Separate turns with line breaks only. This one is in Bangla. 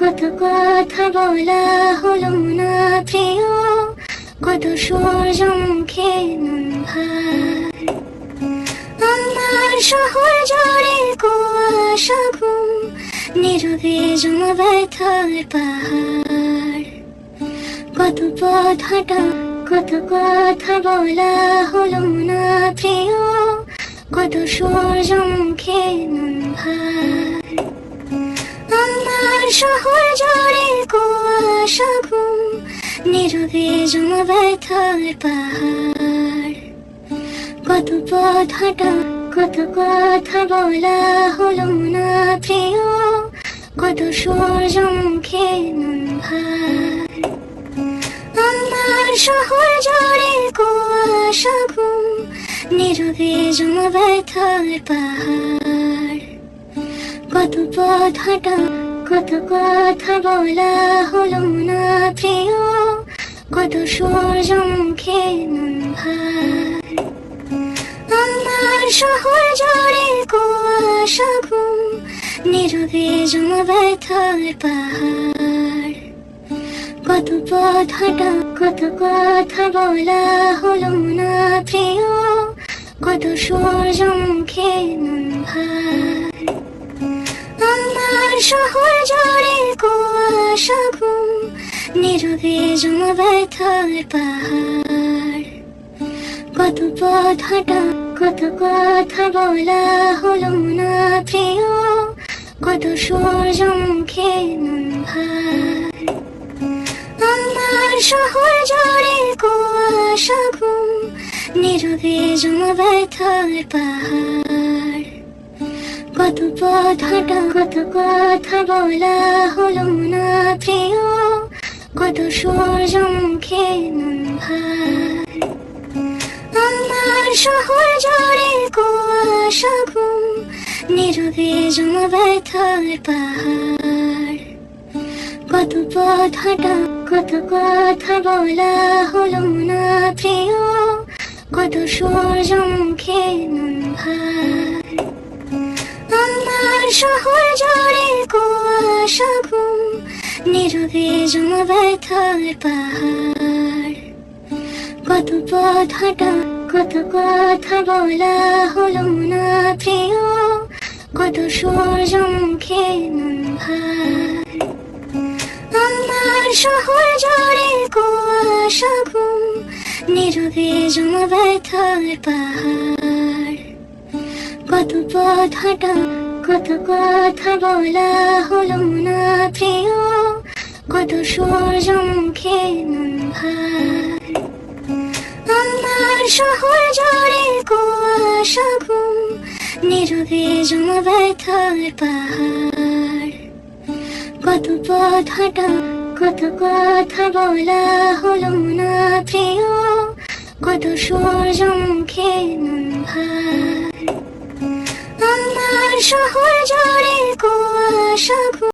কত কথা বলা হলো না প্রিয় কত সূর্যমুখে ভার আমার শহর জুড়ে কুয়াশা ঘুম, নীরবে জমা ব্যথার পাহাড়। কত পথ হাঁটা, কত কথা বলা হলো না প্রিয়, কত সূর্যমুখে কুয়াশা ঘুম নীরবে জমা ব্যথার পাহাড়। কত পথ হাঁটা কত কথা বলা হলো না প্রিয়, কত সূর্যমুখে নুন ভার। আমার শহর জুড়ে কুয়াশা ঘুম, নীরবে জমা ব্যথার পাহাড়। কত পথ হাঁটা কত কথা বলা হলো না প্রিয় কত সূর্যমুখে ভার আমার শহর জুড়ে কুয়াশা ঘুম, নীরবে জমা ব্যথার পাহাড়। কত পথ হাঁটা, কত কথা বলা হলো না প্রিয় কত সূর্যমুখে শহর জুড়ে কুয়াশা ঘুম নীরবে জমা ব্যথার পাহাড়। কত পথ হাঁটা, কত কথা বলা হলো না প্রিয়, কত সূর্যমুখে নুন ভার আমার শহর জুড়ে কুয়াশা ঘুম নীরবে জমা ব্যথার পাহাড়। কত পথ হাঁটা কত কথা বলা হলো না প্রিয় কত সূর্যমুখে নুন ভার আমার শহর জুড়ে কুয়াশা ঘুম নীরবে জমা ব্যথার পাহাড় কত পথ কত কথা বলা হলো না প্রিয় কত সূর্যমুখে নুন ভার শহর জুড়ে কুয়াশা ঘুম, নীরবে জমা ব্যথার পাহাড়। কত পথ হাঁটা, কত কথা বলা হলো না প্রিয়, কত সূর্যমুখে নুন ভার আমার শহর জুড়ে কুয়াশা ঘুম, নীরবে জমা ব্যথার পাহাড়। কত পথ হাঁটা কত কথা বলা হলো না প্রিয়। কত সূর্যমুখে নুন ভার আমার শহর জুড়ে কুয়াশা ঘুম, নীরবে জমা ব্যথার পাহাড়। কত পথ হাঁটা, কত কথা বলা হলো না প্রিয়। কত সূর্যমুখে নুন শহর জুড়ে কুয়াশা